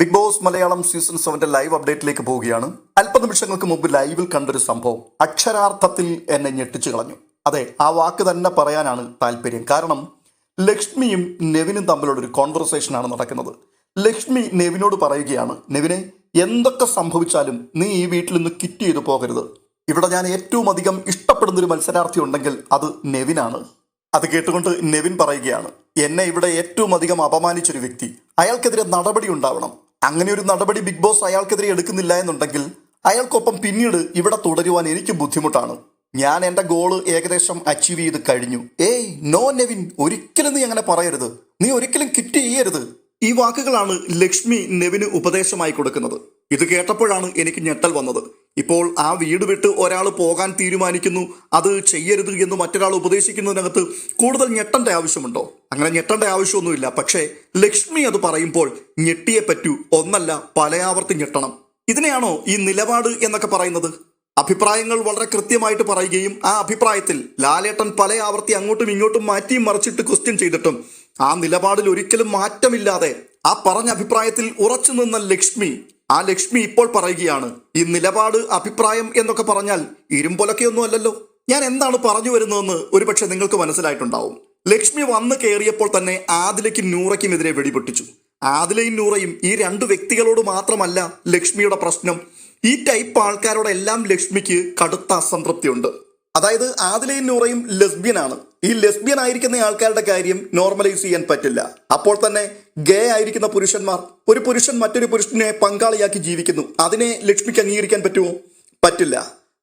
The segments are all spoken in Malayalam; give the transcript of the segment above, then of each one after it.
ബിഗ് ബോസ് മലയാളം സീസൺ സെവന്റെ ലൈവ് അപ്ഡേറ്റിലേക്ക് പോവുകയാണ്. അല്പനിമിഷങ്ങൾക്ക് മുമ്പ് ലൈവിൽ കണ്ടൊരു സംഭവം. അക്ഷരാർത്ഥത്തിൽ എന്നെ ഞെട്ടിച്ചു കളഞ്ഞു. അതെ ആ വാക്ക് തന്നെ പറയാനാണ് താല്പര്യം. കാരണം ലക്ഷ്മിയും നെവിനും തമ്മിലുള്ള ഒരു കോൺവെർസേഷനാണ് നടക്കുന്നത്. ലക്ഷ്മി നെവിനോട് പറയുകയാണ് നെവിനെ എന്തൊക്കെ സംഭവിച്ചാലും നീ ഈ വീട്ടിൽ നിന്ന് കിറ്റ് ചെയ്തു പോകരുത്. ഇവിടെ ഞാൻ ഏറ്റവും അധികം ഇഷ്ടപ്പെടുന്നൊരു മത്സരാർത്ഥി ഉണ്ടെങ്കിൽ അത് നെവിനാണ്. അത് കേട്ടുകൊണ്ട് നെവിൻ പറയുകയാണ് എന്നെ ഇവിടെ ഏറ്റവും അധികം അപമാനിച്ചൊരു വ്യക്തി. അയാൾക്കെതിരെ നടപടി ഉണ്ടാവണം. അങ്ങനെ ഒരു നടപടി ബിഗ് ബോസ് അയാൾക്കെതിരെ എടുക്കുന്നില്ല എന്നുണ്ടെങ്കിൽ അയാൾക്കൊപ്പം പിന്നീട് ഇവിടെ തുടരുവാൻ എനിക്ക് ബുദ്ധിമുട്ടാണ്. ഞാൻ എന്റെ ഗോൾ ഏകദേശം അച്ചീവ് ചെയ്ത് കഴിഞ്ഞു. ഏയ് നോ നെവിൻ ഒരിക്കലും നീ അങ്ങനെ പറയരുത്. നീ ഒരിക്കലും കിറ്റ് ചെയ്യരുത്. ഈ വാക്കുകളാണ് ലക്ഷ്മി നെവിന് ഉപദേശമായി കൊടുക്കുന്നത്. ഇത് കേട്ടപ്പോഴാണ് എനിക്ക് ഞെട്ടൽ വന്നത്. ഇപ്പോൾ ആ വീട് വിട്ട് ഒരാൾ പോകാൻ തീരുമാനിക്കുന്നു. അത് ചെയ്യരുത് എന്ന് മറ്റൊരാൾ ഉപദേശിക്കുന്നതിനകത്ത് കൂടുതൽ ഞെട്ടന്റെ ആവശ്യമുണ്ടോ? അങ്ങനെ ഞെട്ടേണ്ട ആവശ്യമൊന്നുമില്ല. പക്ഷേ ലക്ഷ്മി അത് പറയുമ്പോൾ ഞെട്ടിയെ പറ്റൂ. ഒന്നല്ല പലയാവർത്തി ഞെട്ടണം. ഇതിനെയാണോ ഈ നിലപാട് എന്നൊക്കെ പറയുന്നത്? അഭിപ്രായങ്ങൾ വളരെ കൃത്യമായിട്ട് പറയുകയും ആ അഭിപ്രായത്തിൽ ലാലേട്ടൻ പല ആവർത്തി അങ്ങോട്ടും ഇങ്ങോട്ടും മാറ്റിയും മറിച്ചിട്ട് ക്വസ്റ്റ്യൻ ചെയ്തിട്ടും ആ നിലപാടിൽ ഒരിക്കലും മാറ്റമില്ലാതെ ആ പറഞ്ഞ അഭിപ്രായത്തിൽ ഉറച്ചു നിന്ന ലക്ഷ്മി ആ ലക്ഷ്മി ഇപ്പോൾ പറയുകയാണ് ഈ നിലപാട് അഭിപ്രായം എന്നൊക്കെ പറഞ്ഞാൽ ഇരുമ്പൊലൊക്കെയൊന്നും അല്ലല്ലോ. ഞാൻ എന്താണ് പറഞ്ഞു വരുന്നതെന്ന് ഒരുപക്ഷെ നിങ്ങൾക്ക് മനസ്സിലായിട്ടുണ്ടാവും. ലക്ഷ്മി വന്ന് കയറിയപ്പോൾ തന്നെ ആദിലയ്ക്കും നൂറയ്ക്കും എതിരെ വെടിപൊട്ടിച്ചു. ആദിലയും നൂറയും ഈ രണ്ട് വ്യക്തികളോട് മാത്രമല്ല ലക്ഷ്മിയുടെ പ്രശ്നം. ഈ ടൈപ്പ് ആൾക്കാരോടെല്ലാം ലക്ഷ്മിക്ക് കടുത്ത അസംതൃപ്തിയുണ്ട്. അതായത് ആദിലയും നൂറയും ലെസ്ബിയനാണ് ഈ ലെസ്ബിയൻ ആയിരിക്കുന്ന ആൾക്കാരുടെ കാര്യം നോർമലൈസ് ചെയ്യാൻ പറ്റില്ല. അപ്പോൾ തന്നെ ഗേ ആയിരിക്കുന്ന പുരുഷന്മാർ ഒരു പുരുഷൻ മറ്റൊരു പുരുഷനെ പങ്കാളിയാക്കി ജീവിക്കുന്നു. അതിനെ ലക്ഷ്മിക്ക് അംഗീകരിക്കാൻ പറ്റുമോ? പറ്റില്ല.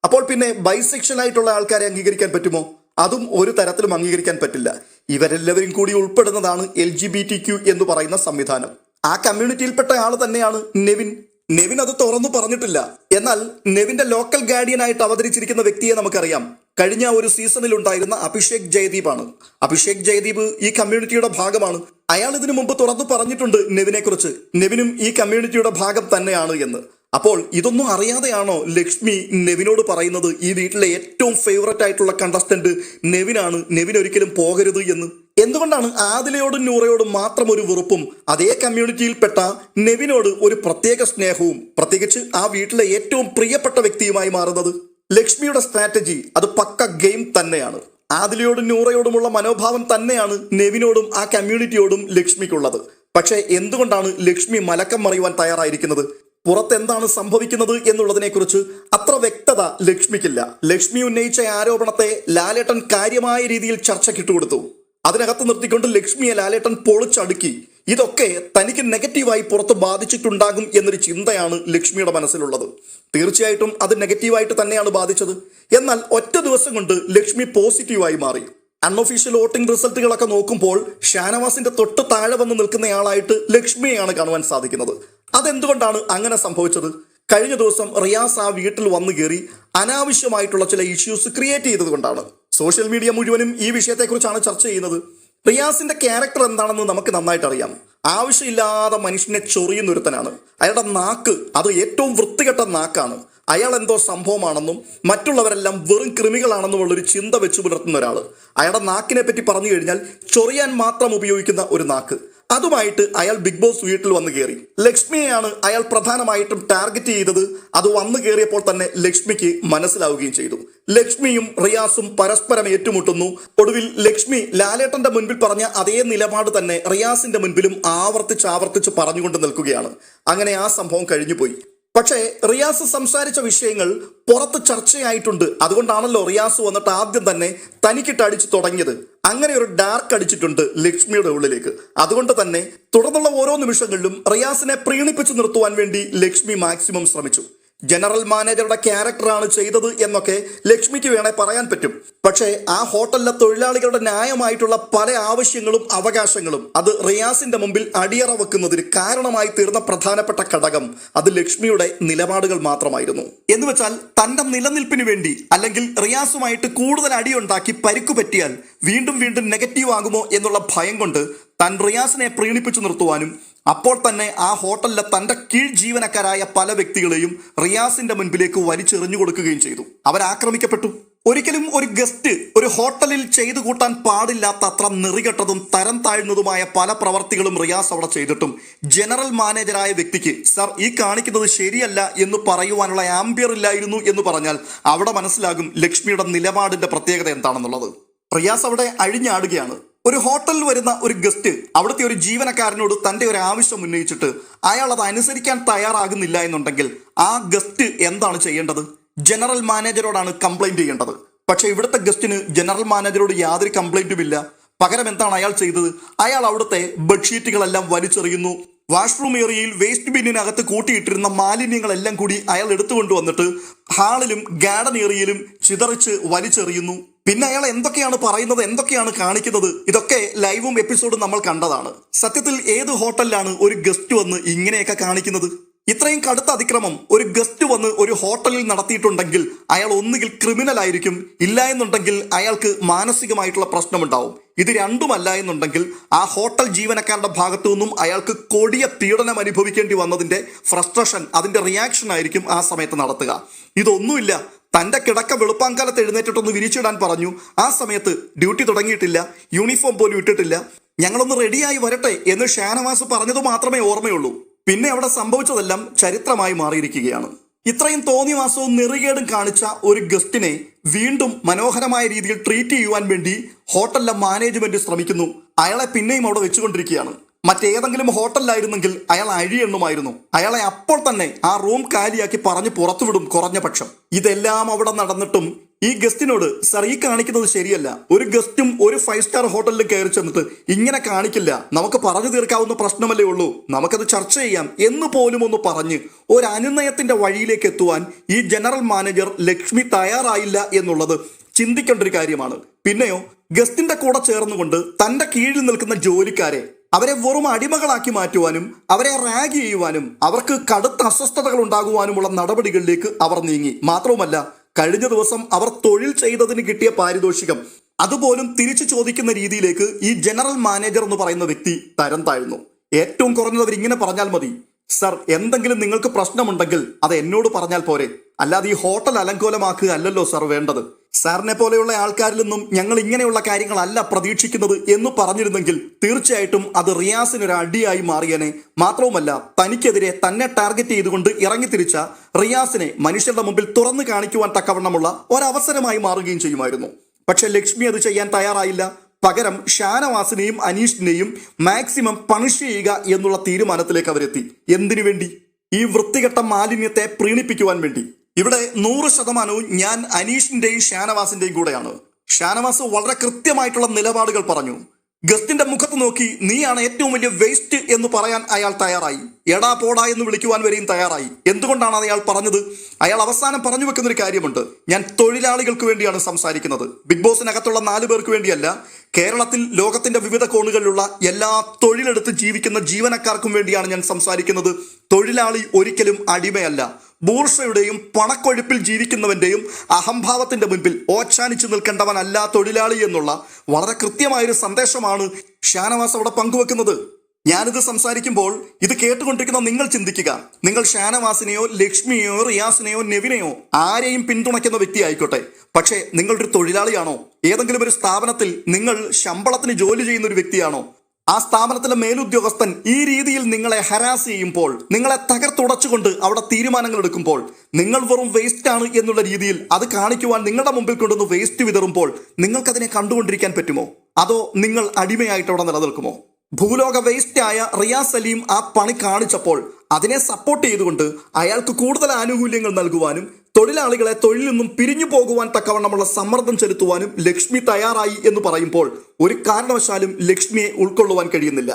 അപ്പോൾ പിന്നെ ബൈസെക്ഷൽ ആയിട്ടുള്ള ആൾക്കാരെ അംഗീകരിക്കാൻ പറ്റുമോ? അതും ഒരു തരത്തിലും അംഗീകരിക്കാൻ പറ്റില്ല. ഇവരെല്ലാവരും കൂടി ഉൾപ്പെടുന്നതാണ് L G B T Q എന്ന് പറയുന്ന സംവിധാനം. ആ കമ്മ്യൂണിറ്റിയിൽപ്പെട്ട ആൾ തന്നെയാണ് നെവിൻ. നെവിൻ അത് തുറന്നു പറഞ്ഞിട്ടില്ല. എന്നാൽ നെവിന്റെ ലോക്കൽ ഗാർഡിയൻ ആയിട്ട് അവതരിച്ചിരിക്കുന്ന വ്യക്തിയെ നമുക്കറിയാം. കഴിഞ്ഞ ഒരു സീസണിൽ ഉണ്ടായിരുന്ന അഭിഷേക് ജയദീപ് ആണ് അഭിഷേക് ജയദീപ് ഈ കമ്മ്യൂണിറ്റിയുടെ ഭാഗമാണ്. അയാൾ ഇതിനു മുമ്പ് തുറന്നു പറഞ്ഞിട്ടുണ്ട് നെവിനെ കുറിച്ച് നെവിനും ഈ കമ്മ്യൂണിറ്റിയുടെ ഭാഗം തന്നെയാണ് എന്ന്. അപ്പോൾ ഇതൊന്നും അറിയാതെയാണോ ലക്ഷ്മി നെവിനോട് പറയുന്നത്? ഈ വീട്ടിലെ ഏറ്റവും ഫേവററ്റ് ആയിട്ടുള്ള കണ്ടസ്റ്റന്റ് നെവിനാണ്. നെവിൻ ഒരിക്കലും പോകരുത് എന്ന്. എന്തുകൊണ്ടാണ് ആദിലയോടും നൂറയോടും മാത്രം ഒരു വെറുപ്പും? അതേ കമ്മ്യൂണിറ്റിയിൽപ്പെട്ട നെവിനോട് ഒരു പ്രത്യേക സ്നേഹവും പ്രത്യേകിച്ച് ആ വീട്ടിലെ ഏറ്റവും പ്രിയപ്പെട്ട വ്യക്തിയുമായി മാറുന്നത് ലക്ഷ്മിയുടെ സ്ട്രാറ്റജി അത് പക്ക ഗെയിം തന്നെയാണ്. ആദിലയോടും നൂറയോടുമുള്ള മനോഭാവം തന്നെയാണ് നെവിനോടും ആ കമ്മ്യൂണിറ്റിയോടും ലക്ഷ്മിക്കുള്ളത്. പക്ഷേ എന്തുകൊണ്ടാണ് ലക്ഷ്മി മലക്കം മറിയുവാൻ തയ്യാറായിരിക്കുന്നത്? പുറത്ത് എന്താണ് സംഭവിക്കുന്നത് എന്നുള്ളതിനെക്കുറിച്ച് അത്ര വ്യക്തത ലക്ഷ്മിക്കില്ല. ലക്ഷ്മി ഉന്നയിച്ച ആരോപണത്തെ ലാലേട്ടൻ കാര്യമായ രീതിയിൽ ചർച്ചയ്ക്കിട്ട് കൊടുത്തു അതിനകത്ത് നിർത്തിക്കൊണ്ട് ലക്ഷ്മിയെ ലാലേട്ടൻ പൊളിച്ചടുക്കി. ഇതൊക്കെ തനിക്ക് നെഗറ്റീവായി പുറത്ത് ബാധിച്ചിട്ടുണ്ടാകും എന്നൊരു ചിന്തയാണ് ലക്ഷ്മിയുടെ മനസ്സിലുള്ളത്. തീർച്ചയായിട്ടും അത് നെഗറ്റീവായിട്ട് തന്നെയാണ് ബാധിച്ചത്. എന്നാൽ ഒറ്റ ദിവസം കൊണ്ട് ലക്ഷ്മി പോസിറ്റീവായി മാറി. അൺഒഫീഷ്യൽ വോട്ടിംഗ് റിസൾട്ടുകളൊക്കെ നോക്കുമ്പോൾ ഷാനവാസിന്റെ തൊട്ട് താഴെ വന്ന് നിൽക്കുന്നയാളായിട്ട് ലക്ഷ്മിയെയാണ് കാണുവാൻ സാധിക്കുന്നത്. അതെന്തുകൊണ്ടാണ് അങ്ങനെ സംഭവിച്ചത്? കഴിഞ്ഞ ദിവസം റിയാസ് ആ വീട്ടിൽ വന്നു കയറി അനാവശ്യമായിട്ടുള്ള ചില ഇഷ്യൂസ് ക്രിയേറ്റ് ചെയ്തതുകൊണ്ടാണ് സോഷ്യൽ മീഡിയ മുഴുവനും ഈ വിഷയത്തെക്കുറിച്ചാണ് ചർച്ച ചെയ്യുന്നത്. റിയാസിന്റെ ക്യാരക്ടർ എന്താണെന്ന് നമുക്ക് നന്നായിട്ട് അറിയാം. ആവശ്യമില്ലാതെ മനുഷ്യനെ ചൊറിയുന്നൊരുത്തനാണ് അയാളുടെ നാക്ക് അത് ഏറ്റവും വൃത്തികെട്ട നാക്കാണ്. അയാൾ എന്തോ സംഭവമാണെന്നും മറ്റുള്ളവരെല്ലാം വെറും കൃമികളാണെന്നും ഒരു ചിന്ത വെച്ചു പുലർത്തുന്ന ഒരാൾ അയാളുടെ നാക്കിനെ പറ്റി പറഞ്ഞു കഴിഞ്ഞാൽ ചൊറിയാൻ മാത്രം ഉപയോഗിക്കുന്ന ഒരു നാക്ക്. അതുമായിട്ട് അയാൾ ബിഗ് ബോസ് വീട്ടിൽ വന്നു കയറി ലക്ഷ്മിയെയാണ് അയാൾ പ്രധാനമായിട്ടും ടാർഗറ്റ് ചെയ്തത്. അത് വന്നു കയറിയപ്പോൾ തന്നെ ലക്ഷ്മിക്ക് മനസ്സിലാവുകയും ചെയ്തു. ലക്ഷ്മിയും റിയാസും പരസ്പരം ഏറ്റുമുട്ടുന്നു. ഒടുവിൽ ലക്ഷ്മി ലാലേട്ടന്റെ മുൻപിൽ പറഞ്ഞ അതേ നിലപാട് തന്നെ റിയാസിന്റെ മുൻപിലും ആവർത്തിച്ച് ആവർത്തിച്ച് പറഞ്ഞുകൊണ്ട് നിൽക്കുകയാണ്. അങ്ങനെ ആ സംഭവം കഴിഞ്ഞുപോയി. പക്ഷേ റിയാസ് സംസാരിച്ച വിഷയങ്ങൾ പുറത്ത് ചർച്ചയായിട്ടുണ്ട്. അതുകൊണ്ടാണല്ലോ റിയാസ് വന്നിട്ട് ആദ്യം തന്നെ തനിക്കിട്ട് അടിച്ചു തുടങ്ങിയത്. അങ്ങനെ ഒരു ഡാർക്ക് അടിച്ചിട്ടുണ്ട് ലക്ഷ്മിയുടെ ഉള്ളിലേക്ക്. അതുകൊണ്ട് തന്നെ തുടർന്നുള്ള ഓരോ നിമിഷങ്ങളിലും റിയാസിനെ പ്രീണിപ്പിച്ചു നിർത്തുവാൻ വേണ്ടി ലക്ഷ്മി മാക്സിമം ശ്രമിച്ചു. ജനറൽ മാനേജറുടെ ക്യാരക്ടറാണ് ചെയ്തത് എന്നൊക്കെ ലക്ഷ്മിക്ക് വേണേ പറയാൻ പറ്റും. പക്ഷേ ആ ഹോട്ടലിലെ തൊഴിലാളികളുടെ ന്യായമായിട്ടുള്ള പല ആവശ്യങ്ങളും അവകാശങ്ങളും അത് റിയാസിന്റെ മുമ്പിൽ അടിയറ വെക്കുന്നതിന് കാരണമായി തീർന്ന പ്രധാനപ്പെട്ട ഘടകം അത് ലക്ഷ്മിയുടെ നിലപാടുകൾ മാത്രമായിരുന്നു. എന്ന് വെച്ചാൽ തന്റെ നിലനിൽപ്പിന് വേണ്ടി അല്ലെങ്കിൽ റിയാസുമായിട്ട് കൂടുതൽ അടിയുണ്ടാക്കി പരിക്കു പറ്റിയാൽ വീണ്ടും വീണ്ടും നെഗറ്റീവ് ആകുമോ എന്നുള്ള ഭയം കൊണ്ട് താൻ റിയാസിനെ പ്രീണിപ്പിച്ചു നിർത്തുവാനും അപ്പോൾ തന്നെ ആ ഹോട്ടലിലെ തന്റെ കീഴ് ജീവനക്കാരായ പല വ്യക്തികളെയും റിയാസിന്റെ മുൻപിലേക്ക് വലിച്ചെറിഞ്ഞു കൊടുക്കുകയും ചെയ്തു. അവരാക്രമിക്കപ്പെട്ടു ഒരിക്കലും ഒരു ഗസ്റ്റ് ഒരു ഹോട്ടലിൽ ചെയ്തു കൂട്ടാൻ പാടില്ലാത്ത അത്ര നിറികെട്ടതും തരം താഴ്ന്നതുമായ പല പ്രവർത്തികളും റിയാസ് അവിടെ ചെയ്തിട്ടും ജനറൽ മാനേജറായ വ്യക്തിക്ക് സർ ഈ കാണിക്കുന്നത് ശരിയല്ല എന്ന് പറയുവാനുള്ള ആംബിയർ ഇല്ലായിരുന്നു എന്ന് പറഞ്ഞാൽ അവിടെ മനസ്സിലാകും ലക്ഷ്മിയുടെ നിലപാടിന്റെ പ്രത്യേകത എന്താണെന്നുള്ളത്. റിയാസ് അവിടെ അഴിഞ്ഞാടുകയാണ്. ഒരു ഹോട്ടലിൽ വരുന്ന ഒരു ഗസ്റ്റ് അവിടുത്തെ ഒരു ജീവനക്കാരനോട് തന്റെ ഒരു ആവശ്യം ഉന്നയിച്ചിട്ട് അയാൾ അത് അനുസരിക്കാൻ തയ്യാറാകുന്നില്ല എന്നുണ്ടെങ്കിൽ ആ ഗസ്റ്റ് എന്താണ് ചെയ്യേണ്ടത്? ജനറൽ മാനേജരോടാണ് കംപ്ലൈന്റ് ചെയ്യേണ്ടത്. പക്ഷേ ഇവിടുത്തെ ഗസ്റ്റിന് ജനറൽ മാനേജരോട് യാതൊരു കംപ്ലൈന്റും ഇല്ല. പകരം എന്താണ് അയാൾ ചെയ്തത്? അയാൾ അവിടുത്തെ ബെഡ്ഷീറ്റുകളെല്ലാം വലിച്ചെറിയുന്നു. വാഷ്റൂം ഏരിയയിൽ വേസ്റ്റ് ബിന്നിനകത്ത് കൂട്ടിയിട്ടിരുന്ന മാലിന്യങ്ങളെല്ലാം കൂടി അയാൾ എടുത്തുകൊണ്ടു വന്നിട്ട് ഹാളിലും ഗാർഡൻ ഏരിയയിലും ചിതറിച്ച് വലിച്ചെറിയുന്നു. പിന്നെ അയാൾ എന്തൊക്കെയാണ് പറയുന്നത് എന്തൊക്കെയാണ് കാണിക്കുന്നത്? ഇതൊക്കെ ലൈവും എപ്പിസോഡും നമ്മൾ കണ്ടതാണ്. സത്യത്തിൽ ഏത് ഹോട്ടലിലാണ് ഒരു ഗസ്റ്റ് വന്ന് ഇങ്ങനെയൊക്കെ കാണിക്കുന്നത്? ഇത്രയും കടുത്ത അതിക്രമം ഒരു ഗസ്റ്റ് വന്ന് ഒരു ഹോട്ടലിൽ നടത്തിയിട്ടുണ്ടെങ്കിൽ അയാൾ ഒന്നുകിൽ ക്രിമിനൽ ആയിരിക്കും ഇല്ല എന്നുണ്ടെങ്കിൽ അയാൾക്ക് മാനസികമായിട്ടുള്ള പ്രശ്നമുണ്ടാവും. ഇത് രണ്ടുമല്ല എന്നുണ്ടെങ്കിൽ ആ ഹോട്ടൽ ജീവനക്കാരുടെ ഭാഗത്തു നിന്നും അയാൾക്ക് കൊടിയ പീഡനം അനുഭവിക്കേണ്ടി വന്നതിന്റെ ഫ്രസ്ട്രേഷൻ അതിന്റെ റിയാക്ഷൻ ആയിരിക്കും ആ സമയത്ത് നടത്തുക. ഇതൊന്നുമില്ല. തന്റെ കിടക്ക വെളുപ്പാങ്കാലത്ത് എഴുന്നേറ്റിട്ടൊന്ന് വിരിച്ചിടാൻ പറഞ്ഞു. ആ സമയത്ത് ഡ്യൂട്ടി തുടങ്ങിയിട്ടില്ല. യൂണിഫോം പോലും ഇട്ടിട്ടില്ല. ഞങ്ങളൊന്ന് റെഡിയായി വരട്ടെ എന്ന് ഷാനവാസ് പറഞ്ഞത് മാത്രമേ ഓർമ്മയുള്ളൂ. പിന്നെ അവിടെ സംഭവിച്ചതെല്ലാം ചരിത്രമായി മാറിയിരിക്കുകയാണ്. ഇത്രയും തോന്നിവാസവും നെറികേടും കാണിച്ച ഒരു ഗസ്റ്റിനെ വീണ്ടും മനോഹരമായ രീതിയിൽ ട്രീറ്റ് ചെയ്യുവാൻ വേണ്ടി ഹോട്ടലിലെ മാനേജ്മെന്റ് ശ്രമിക്കുന്നു. അയാളെ പിന്നെയും അവിടെ വെച്ചുകൊണ്ടിരിക്കുകയാണ്. മറ്റേതെങ്കിലും ഹോട്ടലിലായിരുന്നെങ്കിൽ അയാൾ അഴിയെണ്ണുമായിരുന്നു. അയാളെ അപ്പോൾ തന്നെ ആ റൂം കാലിയാക്കി പറഞ്ഞു പുറത്തുവിടും കുറഞ്ഞ പക്ഷം. ഇതെല്ലാം അവിടെ നടന്നിട്ടും ഈ ഗസ്റ്റിനോട് സർ ഈ കാണിക്കുന്നത് ശരിയല്ല. ഒരു ഗസ്റ്റും ഒരു ഫൈവ് സ്റ്റാർ ഹോട്ടലിൽ കയറി ചെന്നിട്ട് ഇങ്ങനെ കാണിക്കില്ല. നമുക്ക് പറഞ്ഞു തീർക്കാവുന്ന പ്രശ്നമല്ലേ ഉള്ളൂ. നമുക്കത് ചർച്ച ചെയ്യാം. എന്ന് പോലും ഒന്ന് പറഞ്ഞ് ഒരു അനുനയത്തിന്റെ വഴിയിലേക്ക് എത്തുവാൻ ഈ ജനറൽ മാനേജർ ലക്ഷ്മി തയ്യാറായില്ല എന്നുള്ളത് ചിന്തിക്കേണ്ട ഒരു കാര്യമാണ്. പിന്നെയോ ഗസ്റ്റിന്റെ കൂടെ ചേർന്നുകൊണ്ട് തന്റെ കീഴിൽ നിൽക്കുന്ന ജോലിക്കാരെ അവരെ വെറും അടിമകളാക്കി മാറ്റുവാനും അവരെ റാഗ് ചെയ്യുവാനും അവർക്ക് കടുത്ത അസ്വസ്ഥതകൾ ഉണ്ടാകുവാനുമുള്ള നടപടികളിലേക്ക് അവർ നീങ്ങി. മാത്രവുമല്ല കഴിഞ്ഞ ദിവസം അവർ തൊഴിൽ ചെയ്തതിന് കിട്ടിയ പാരിതോഷികം. അതുപോലും തിരിച്ചു ചോദിക്കുന്ന രീതിയിലേക്ക് ഈ ജനറൽ മാനേജർ എന്ന് പറയുന്ന വ്യക്തി തരം താഴ്ന്നു. ഏറ്റവും കുറഞ്ഞത് അവർ ഇങ്ങനെ പറഞ്ഞാൽ മതി സർ എന്തെങ്കിലും നിങ്ങൾക്ക് പ്രശ്നമുണ്ടെങ്കിൽ അത് എന്നോട് പറഞ്ഞാൽ പോരെ. അല്ലാതെ ഈ ഹോട്ടൽ അലങ്കോലമാക്കുക അല്ലല്ലോ സർ വേണ്ടത്. സാറിനെ പോലെയുള്ള ആൾക്കാരിൽ നിന്നും ഞങ്ങൾ ഇങ്ങനെയുള്ള കാര്യങ്ങളല്ല പ്രതീക്ഷിക്കുന്നത് എന്ന് പറഞ്ഞിരുന്നെങ്കിൽ തീർച്ചയായിട്ടും അത് റിയാസിന് ഒരു അടിയായി മാറിയനെ. മാത്രവുമല്ല തനിക്കെതിരെ തന്നെ ടാർഗറ്റ് ചെയ്തുകൊണ്ട് ഇറങ്ങിത്തിരിച്ച റിയാസിനെ മനുഷ്യരുടെ മുമ്പിൽ തുറന്നു കാണിക്കുവാൻ തക്കവണ്ണമുള്ള ഒരവസരമായി മാറുകയും ചെയ്യുമായിരുന്നു. പക്ഷെ ലക്ഷ്മി അത് ചെയ്യാൻ തയ്യാറായില്ല. പകരം ഷാനവാസിനെയും അനീഷിനെയും മാക്സിമം പണിഷ് ചെയ്യുക എന്നുള്ള തീരുമാനത്തിലേക്ക് അവരെത്തി. എന്തിനു വേണ്ടി? ഈ വൃത്തികെട്ട മാലിന്യത്തെ പ്രീണിപ്പിക്കുവാൻ വേണ്ടി. ഇവിടെ നൂറ് ശതമാനവും ഞാൻ അനീഷിന്റെയും ഷാനവാസിന്റെയും കൂടെയാണ്. ഷാനവാസ് വളരെ കൃത്യമായിട്ടുള്ള നിലപാടുകൾ പറഞ്ഞു. ഗസ്റ്റിന്റെ മുഖത്ത് നോക്കി നീയാണ് ഏറ്റവും വലിയ വേസ്റ്റ് എന്ന് പറയാൻ അയാൾ തയ്യാറായി. എടാ പോടാ എന്ന് വിളിക്കുവാൻ വരെയും തയ്യാറായി. എന്തുകൊണ്ടാണ് അയാൾ പറഞ്ഞത്? അയാൾ അവസാനം പറഞ്ഞു വെക്കുന്ന ഒരു കാര്യമുണ്ട്. ഞാൻ തൊഴിലാളികൾക്ക് വേണ്ടിയാണ് സംസാരിക്കുന്നത്. ബിഗ് ബോസിനകത്തുള്ള നാല് പേർക്ക് വേണ്ടിയല്ല കേരളത്തിൽ ലോകത്തിന്റെ വിവിധ കോണുകളിലുള്ള എല്ലാ തൊഴിലെടുത്ത് ജീവിക്കുന്ന ജീവനക്കാർക്കും വേണ്ടിയാണ് ഞാൻ സംസാരിക്കുന്നത്. തൊഴിലാളി ഒരിക്കലും അടിമയല്ല. ബൂർഷയുടെയും പണക്കൊഴുപ്പിൽ ജീവിക്കുന്നവന്റെയും അഹംഭാവത്തിന്റെ മുൻപിൽ ഓച്ചാനിച്ചു നിൽക്കേണ്ടവനല്ല തൊഴിലാളി എന്നുള്ള വളരെ കൃത്യമായൊരു സന്ദേശമാണ് ഷാനവാസ് അവിടെ പങ്കുവെക്കുന്നത്. ഞാനിത് സംസാരിക്കുമ്പോൾ ഇത് കേട്ടുകൊണ്ടിരിക്കുന്ന നിങ്ങൾ ചിന്തിക്കുക. നിങ്ങൾ ഷാനവാസിനെയോ ലക്ഷ്മിയെയോ റിയാസിനെയോ നെവിനെയോ ആരെയും പിന്തുണയ്ക്കുന്ന വ്യക്തി ആയിക്കോട്ടെ പക്ഷേ നിങ്ങളൊരു തൊഴിലാളിയാണോ? ഏതെങ്കിലും ഒരു സ്ഥാപനത്തിൽ നിങ്ങൾ ശമ്പളത്തിന് ജോലി ചെയ്യുന്ന ഒരു വ്യക്തിയാണോ? ആ സ്ഥാപനത്തിലെ മേലുദ്യോഗസ്ഥൻ ഈ രീതിയിൽ നിങ്ങളെ ഹരാസ് ചെയ്യുമ്പോൾ നിങ്ങളെ തകർത്തുടച്ചുകൊണ്ട് അവിടെ തീരുമാനങ്ങൾ എടുക്കുമ്പോൾ നിങ്ങൾ വെറും വേസ്റ്റ് ആണ് എന്നുള്ള രീതിയിൽ അത് കാണിക്കുവാൻ നിങ്ങളുടെ മുമ്പിൽ കൊണ്ടുവന്ന് വേസ്റ്റ് വിതറുമ്പോൾ നിങ്ങൾക്കതിനെ കണ്ടുകൊണ്ടിരിക്കാൻ പറ്റുമോ? അതോ നിങ്ങൾ അടിമയായിട്ട് അവിടെ നിലനിൽക്കുമോ? ഭൂലോക വേസ്റ്റ് ആയ റിയാസ് സലീം ആ പണി കാണിച്ചപ്പോൾ അതിനെ സപ്പോർട്ട് ചെയ്തുകൊണ്ട് അയാൾക്ക് കൂടുതൽ ആനുകൂല്യങ്ങൾ നൽകുവാനും തൊഴിലാളികളെ തൊഴിൽ നിന്നും പിരിഞ്ഞു പോകുവാൻ തക്കവണ്ണമുള്ള സമ്മർദ്ദം ചെലുത്തുവാനും ലക്ഷ്മി തയ്യാറായി എന്ന് പറയുമ്പോൾ ഒരു കാരണവശാലും ലക്ഷ്മിയെ ഉൾക്കൊള്ളുവാൻ കഴിയുന്നില്ല.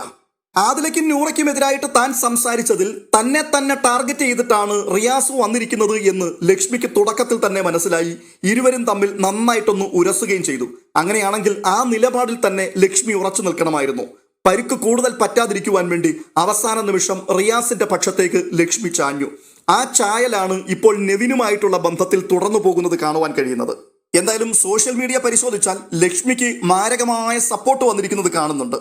ആദിലയ്ക്കും നൂറയ്ക്കും എതിരായിട്ട് താൻ സംസാരിച്ചതിൽ തന്നെ തന്നെ ടാർഗറ്റ് ചെയ്തിട്ടാണ് റിയാസ് വന്നിരിക്കുന്നത് എന്ന് ലക്ഷ്മിക്ക് തുടക്കത്തിൽ തന്നെ മനസ്സിലായി. ഇരുവരും തമ്മിൽ നന്നായിട്ടൊന്ന് ഉരസുകയും ചെയ്തു. അങ്ങനെയാണെങ്കിൽ ആ നിലപാടിൽ തന്നെ ലക്ഷ്മി ഉറച്ചു നിൽക്കണമായിരുന്നു. പരുക്ക് കൂടുതൽ പറ്റാതിരിക്കുവാൻ വേണ്ടി അവസാന നിമിഷം റിയാസിന്റെ പക്ഷത്തേക്ക് ലക്ഷ്മി ചാഞ്ഞു. ആ ചായലാണ് ഇപ്പോൾ നെവിനുമായിട്ടുള്ള ബന്ധത്തിൽ തുടർന്നു പോകുന്നത് കാണുവാൻ കഴിയുന്നത്. എന്തായാലും സോഷ്യൽ മീഡിയ പരിശോധിച്ചാൽ ലക്ഷ്മിക്ക് മാരകമായ സപ്പോർട്ട് വന്നിരിക്കുന്നത് കാണുന്നുണ്ട്.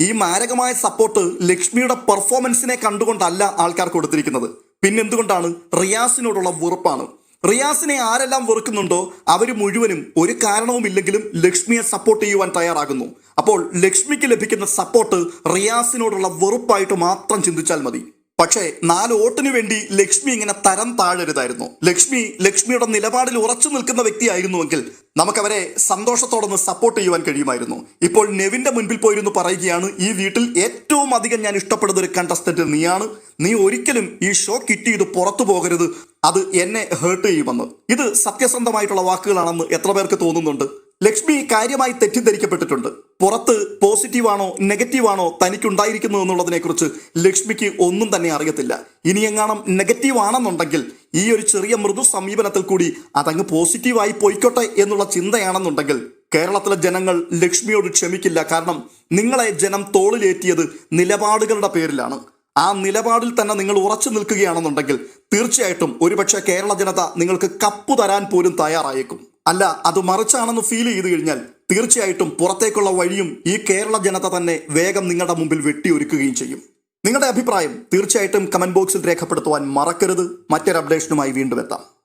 ഈ മാരകമായ സപ്പോർട്ട് ലക്ഷ്മിയുടെ പെർഫോമൻസിനെ കണ്ടുകൊണ്ടല്ല ആൾക്കാർ കൊടുത്തിരിക്കുന്നത്. പിന്നെന്തുകൊണ്ടാണ്? റിയാസിനോടുള്ള വെറുപ്പാണ്. റിയാസിനെ ആരെല്ലാം വെറുക്കുന്നുണ്ടോ അവർ മുഴുവനും ഒരു കാരണവുമില്ലെങ്കിലും ലക്ഷ്മിയെ സപ്പോർട്ട് ചെയ്യുവാൻ തയ്യാറാകുന്നു. അപ്പോൾ ലക്ഷ്മിക്ക് ലഭിക്കുന്ന സപ്പോർട്ട് റിയാസിനോടുള്ള വെറുപ്പായിട്ട് മാത്രം ചിന്തിച്ചാൽ മതി. പക്ഷേ നാല് വോട്ടിന് വേണ്ടി ലക്ഷ്മി ഇങ്ങനെ തരം താഴരുതായിരുന്നു. ലക്ഷ്മി ലക്ഷ്മിയുടെ നിലപാടിൽ ഉറച്ചു നിൽക്കുന്ന വ്യക്തിയായിരുന്നുവെങ്കിൽ നമുക്കവരെ സന്തോഷത്തോടൊന്ന് സപ്പോർട്ട് ചെയ്യുവാൻ കഴിയുമായിരുന്നു. ഇപ്പോൾ നെവിന്റെ മുൻപിൽ പോയിരുന്നു പറയുകയാണ് ഈ വീട്ടിൽ ഏറ്റവും അധികം ഞാൻ ഇഷ്ടപ്പെടുന്ന ഒരു കണ്ടസ്റ്റന്റ് നീയാണ്. നീ ഒരിക്കലും ഈ ഷോ കിറ്റ് ചെയ്ത് പുറത്തു പോകരുത്. അത് എന്നെ ഹേർട്ട് ചെയ്യുമെന്ന്. ഇത് സത്യസന്ധമായിട്ടുള്ള വാക്കുകളാണെന്ന് എത്ര പേർക്ക് തോന്നുന്നുണ്ട്? ലക്ഷ്മി കാര്യമായി തെറ്റിദ്ധരിക്കപ്പെട്ടിട്ടുണ്ട്. പുറത്ത് പോസിറ്റീവാണോ നെഗറ്റീവാണോ തനിക്കുണ്ടായിരിക്കുന്നു എന്നുള്ളതിനെ കുറിച്ച് ലക്ഷ്മിക്ക് ഒന്നും തന്നെ അറിയത്തില്ല. ഇനി എങ്ങാണം നെഗറ്റീവ് ആണെന്നുണ്ടെങ്കിൽ ഈ ഒരു ചെറിയ മൃദു സമീപനത്തിൽ കൂടി അതങ്ങ് പോസിറ്റീവായി പോയിക്കോട്ടെ എന്നുള്ള ചിന്തയാണെന്നുണ്ടെങ്കിൽ കേരളത്തിലെ ജനങ്ങൾ ലക്ഷ്മിയോട് ക്ഷമിക്കില്ല. കാരണം നിങ്ങളെ ജനം തോളിലേറ്റിയത് നിലപാടുകളുടെ പേരിലാണ്. ആ നിലപാടിൽ തന്നെ നിങ്ങൾ ഉറച്ചു നിൽക്കുകയാണെന്നുണ്ടെങ്കിൽ തീർച്ചയായിട്ടും ഒരുപക്ഷെ കേരള ജനത നിങ്ങൾക്ക് കപ്പു തരാൻ പോലും തയ്യാറായേക്കും. അല്ല അത് മറിച്ചാണെന്ന് ഫീൽ ചെയ്ത് കഴിഞ്ഞാൽ തീർച്ചയായിട്ടും പുറത്തേക്കുള്ള വഴിയും ഈ കേരള ജനത തന്നെ വേഗം നിങ്ങളുടെ മുമ്പിൽ വെട്ടിയൊരുക്കുകയും ചെയ്യും. നിങ്ങളുടെ അഭിപ്രായം തീർച്ചയായിട്ടും കമന്റ് ബോക്സിൽ രേഖപ്പെടുത്തുവാൻ മറക്കരുത്. മറ്റൊരു അപ്ഡേഷനുമായി വീണ്ടും എത്താം.